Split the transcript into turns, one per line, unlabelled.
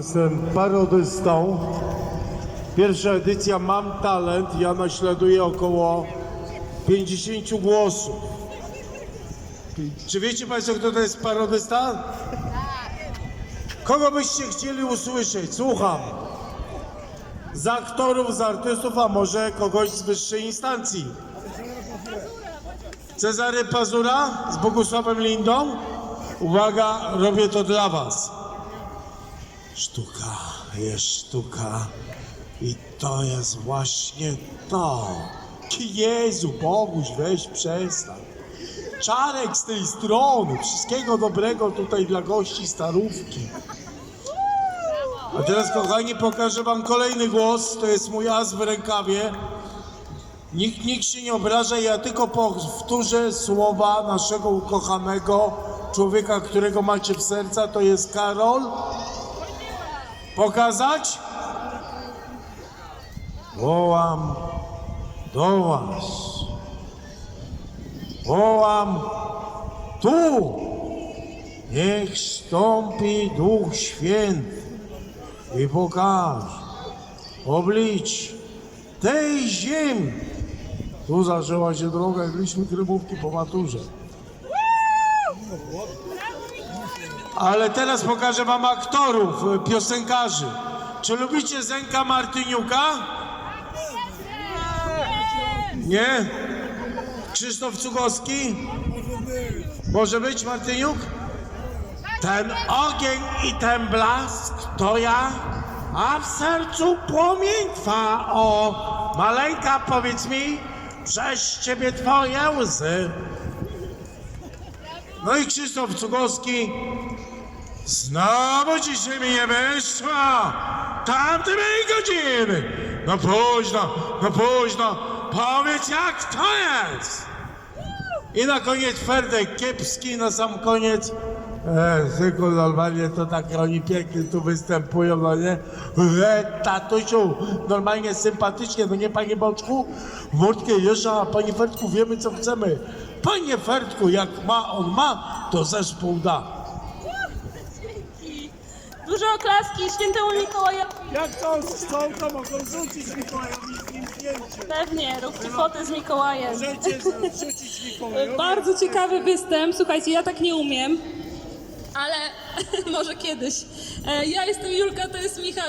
Jestem parodystą. Pierwsza edycja Mam Talent. Ja naśladuję około 50 głosów. Czy wiecie Państwo, kto to jest parodysta? Kogo byście chcieli usłyszeć? Słucham. Z aktorów, z artystów, a może kogoś z wyższej instancji. Cezary Pazura z Bogusławem Lindą. Uwaga, robię to dla Was. Sztuka jest sztuka i to jest właśnie to. Jezu, Boguś, weź przestań. Czarek z tej strony, wszystkiego dobrego tutaj dla gości starówki. A teraz, kochani, pokażę wam kolejny głos, to jest mój as w rękawie. Nikt, nikt się nie obraża, ja tylko powtórzę słowa naszego ukochanego człowieka, którego macie w serca, to jest Karol. Pokazać? Wołam do was. Wołam tu. Niech stąpi Duch Święty i pokaże oblicz tej ziemi. Tu zaczęła się droga, jak liśmy krymówki po maturze. Ale teraz pokażę wam aktorów, y, piosenkarzy. Czy lubicie Zenka Martyniuka? Nie? Krzysztof Cugowski? Może być Martyniuk? Ten ogień i ten blask to ja, a w sercu płomień twa. O, maleńka, powiedz mi, przez ciebie twoje łzy. No i Krzysztof Cugowski. Znowu dzisiaj mi nie wyszła. Tamtej godziny. No późno, no późno. Powiedz jak to jest. I na koniec Ferdek Kiepski, na sam koniec. E, tylko normalnie to tak oni pięknie tu występują, no nie? E, tatusiu, normalnie sympatycznie, no nie panie Boczku? Wódkę jeszcze, a panie Ferdku wiemy co chcemy. Panie Ferdku, jak ma on ma, to zespół da.
Duże oklaski świętemu Mikołajowi.
Jak to z to mogą rzucić Mikołajowi z nim zdjęcie?
Pewnie, róbcie fotę z Mikołajem.
Możecie rzucić Mikołajowi.
Bardzo ciekawy występ. Słuchajcie, ja tak nie umiem. Ale może kiedyś. E, Ja jestem Julka, to jest Michał.